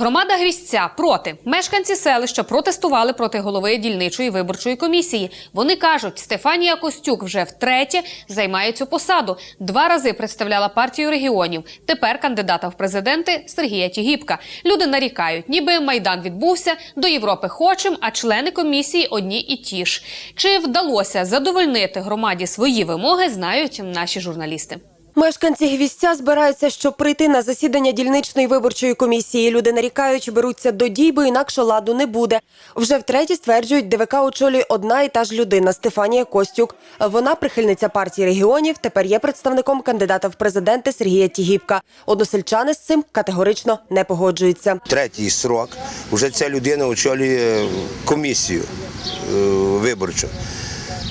Громада Гвістця проти. Мешканці селища протестували проти голови дільничої виборчої комісії. Вони кажуть, Стефанія Костюк вже втретє займає цю посаду. Два рази представляла партію регіонів. Тепер кандидата в президенти Сергія Тігіпка. Люди нарікають, ніби майдан відбувся до Європи хочем, а члени комісії одні і ті ж. Чи вдалося задовольнити громаді свої вимоги, знають наші журналісти. Мешканці гвістця збираються, щоб прийти на засідання дільничної виборчої комісії. Люди нарікають, беруться до дій, бо інакше ладу не буде. Вже втретє стверджують, ДВК очолює одна і та ж людина Стефанія Костюк. Вона прихильниця партії регіонів. Тепер є представником кандидата в президенти Сергія Тігіпка. Односельчани з цим категорично не погоджуються. третій срок вже ця людина очолює комісію е, виборчу.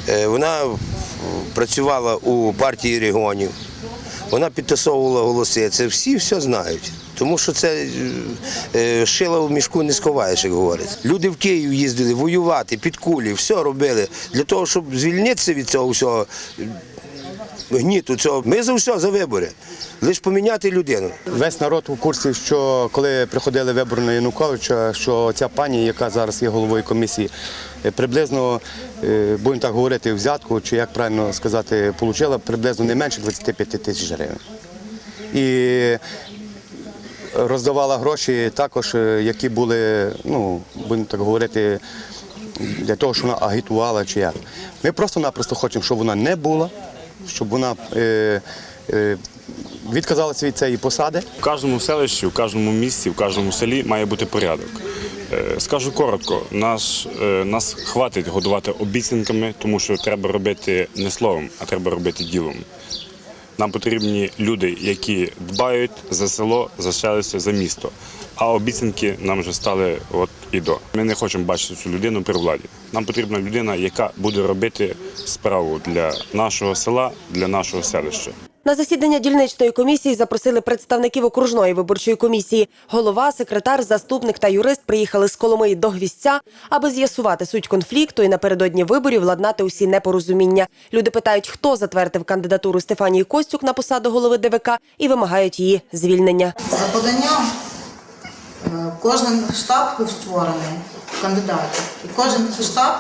Е, Вона працювала у партії регіонів, вона підтасовувала голоси. Це всі все знають. Тому що це е, е, шила в мішку не сховаєш, як говорять. Люди в Київ їздили воювати, під кулі, все робили для того, щоб звільнитися від цього всього гніту. Цього. Ми за все за вибори. Лише поміняти людину. Весь народ у курсі, що коли приходили вибори на Януковича, що ця пані, яка зараз є головою комісії, е, приблизно, е, будемо так говорити, взятку, чи як правильно сказати, отримала приблизно не менше 25 тисяч гривень. І роздавала гроші також, е, які були, ну, будемо так говорити, для того, щоб вона агітувала чи як. Ми просто-напросто хочемо, щоб вона не була, щоб вона е, е, відказалася від цієї посади. В кожному селищі, в кожному місті, в кожному селі має бути порядок. Е, Скажу коротко, наш, е, нас хватить годувати обіцянками, тому що треба робити не словом, а треба робити ділом. Нам потрібні люди, які дбають за село, за селище, за місто. А обіцянки нам вже стали і до. Ми не хочемо бачити цю людину при владі. Нам потрібна людина, яка буде робити справу для нашого села, для нашого селища. На засідання дільничної комісії запросили представників окружної виборчої комісії. Голова, секретар, заступник та юрист приїхали з Коломиї до Гвістця, аби з'ясувати суть конфлікту і напередодні виборів владнати усі непорозуміння. Люди питають, хто затвердив кандидатуру Стефанії Костюк на посаду голови ДВК і вимагають її звільнення. За поданням кожен штаб був створений кандидатів, і кожен штаб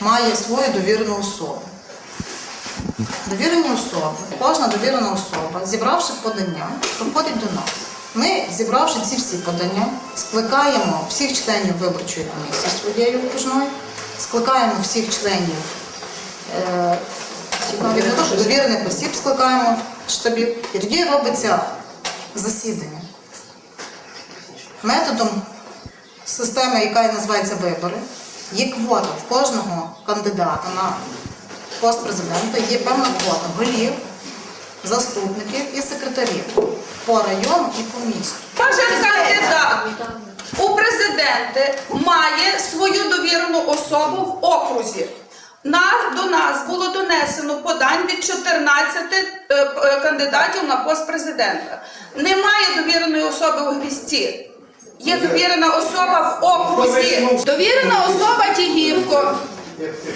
має свою довірену особу. Довірені особи, кожна довірена особа, зібравши подання, приходить до нас. Ми, зібравши ці всі подання, скликаємо всіх членів виборчої комісії своєї окружної, скликаємо всіх членів е, довірених осіб скликаємо штабів, і тоді робиться засідання методом системи, яка називається вибори, є квота в кожного кандидата на пост президента, є певна квота голів, заступників і секретарів по району і по місту. Кожен кандидат у президенти має свою довірену особу в окрузі. На, до нас було донесено подань від 14 е, е, кандидатів на пост президента. Немає довіреної особи у гвісті. Є довірена особа в окрузі. Довірена особа Тігівко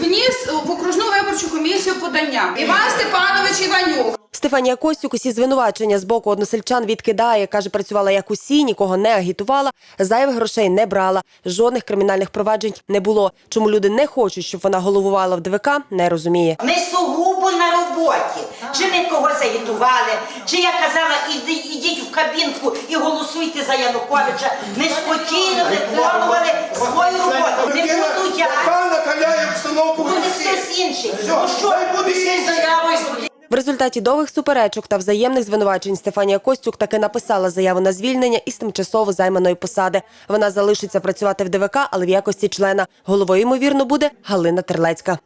вніс в окружну виборчу комісію подання. Іван Степанович Іванюк. Стефанія Костюк усі звинувачення з боку односельчан відкидає. Каже, працювала як усі, нікого не агітувала, зайвих грошей не брала, жодних кримінальних проваджень не було. Чому люди не хочуть, щоб вона головувала в ДВК, не розуміє. Ми сугубо на роботі. Чи ми когось агітували, чи я казала, іди, ідіть в кабінку і голосуйте за Януковича. Ми спокійно виконували свою роботу. Не буду я, накаляє обстановку буде хтось інший. Ну що, заяву і В результаті довгих суперечок та взаємних звинувачень Стефанія Костюк таки написала заяву на звільнення із тимчасово займаної посади. Вона залишиться працювати в ДВК, але в якості члена. Головою ймовірно буде Галина Терлецька.